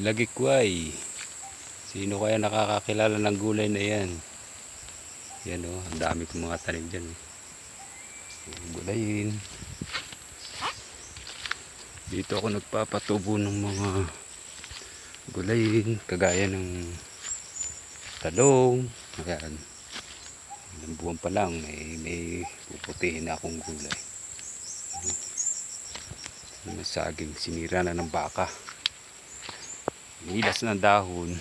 Lagikway. Sino kaya nakakakilala ng gulay na yan? Yan o, ang dami kong mga tanim dyan. oh. Gulayin. Dito ako nagpapatubo ng mga gulayin, kagaya ng talong. Ayan. Ilang buwan pa lang, may, may puputihin na akong gulay. Mga saging, sinira na ng baka. Nilas ng dahon.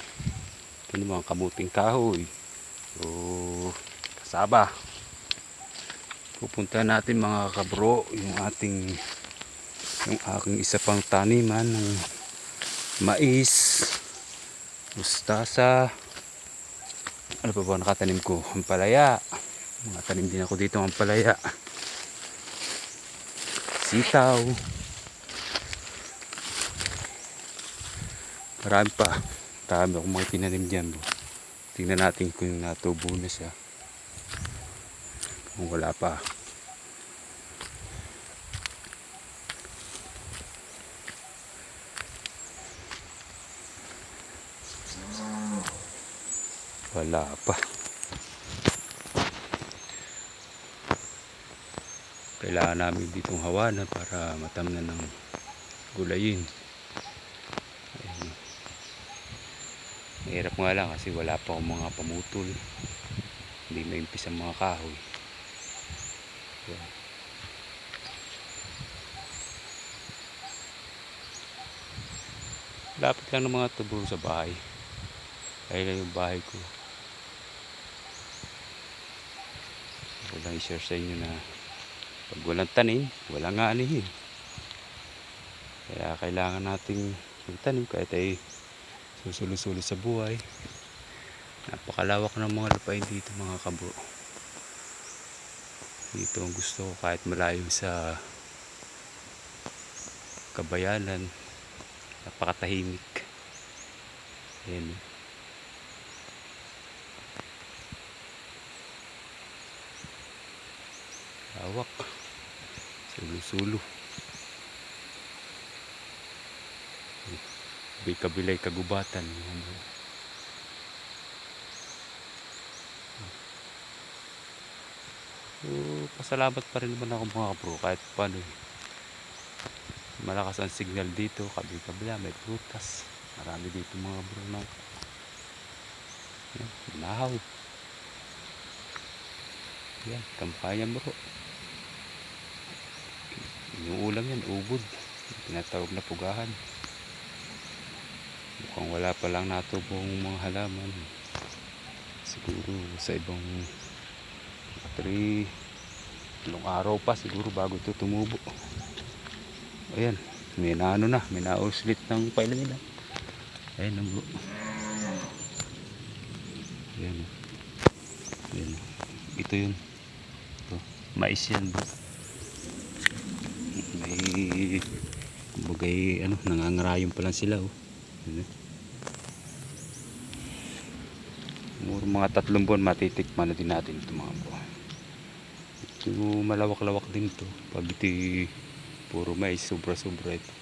Ito naman, kamuting kahoy. O, kasaba. Pupunta natin mga kabro, yung ating, yung aking isa pang taniman ng mais, mustasa, ano pa ba nakatanim ko? Ang palaya. Mga tanim din ako dito ang palaya. Sitaw. Marami pa. Marami akong mga tinanim dyan. Tingnan natin kung natubo na siya. Kung wala pa. Wala pa. Kailangan namin ditong hawanan para matamnan ng gulayin. Mahirap nga lang kasi wala pa akong mga pamutol. Hindi maimpis ang mga kahoy. Ayan. Lapit lang ng mga tubo sa bahay. Kaya lang yung bahay ko. Ako lang i-share sa inyo na pag walang tanim, walang anihin. Kaya kailangan nating magtanim kahit ay susulo-sulo sa buhay. Napakalawak ng mga lupain dito mga kabro. Dito ang gusto ko kahit malayo sa kabayanan. Napakatahimik. Ayan. Hawak. Sulo-sulo. May kabilay kagubatan. So, pasalamat pa rin naman ako mga bro kahit paano eh. Malakas ang signal dito, kabi-kabila, may prutas. Marami dito mga bro na yan, nahaw. Yan, kampayan bro. Yung ulam yan, ubod. Tinatawag na pugahan. Mukhang wala pa lang natubong mga halaman. Siguro sa ibang 3 ilang araw pa siguro bago ito tumubo. Ayan, may naano na, may nauslit ng pile nila. Ayan ang bro. Ayan. Ayan. Ito yun. Ito. Mais yan bro. May kumbagay ano, nangangarayon pa lang sila oh. Siguro mga tatlong buwan matitikman na din natin ito mga bro. Ito malawak-lawak din to. Pag ito puro mais, sobra-sobra ito.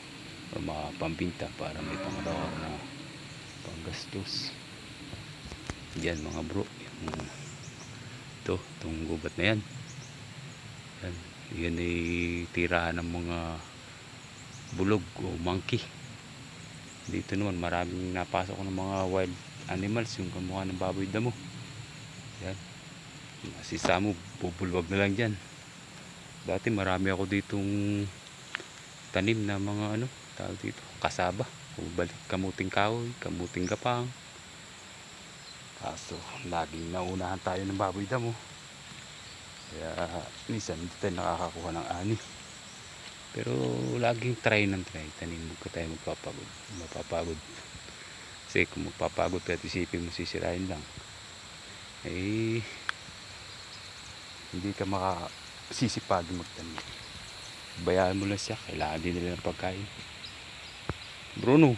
O mga pambinta para may pangalawa na panggastos. Yan mga bro. Yung, ito, itong gubat na yan. Yan, yan ay tirahan ng mga bulog o monkey. Dito naman maraming napasok ng mga wild animals yung kamukha ng baboy damo. Yan. Si Samu bubulwag na lang dyan. Dati marami ako ditong tanim na mga ano, tawag dito, kasaba. Balik kamuting kahoy, kamuting gapang. Kaso, laging naunahan tayo ng baboy damo. Kaya, minsan hindi tayo nakakakuha ng ani. Pero, laging try ng try. Tanim mo ka tayo magpapagod. Mapapagod. Kasi kung magpapagod ka at isipin mo sisirain lang. Eh, hindi ka makasisipagin magtanim. Bayaan mo lang siya. Kailangan din nila ng pagkain. Bruno,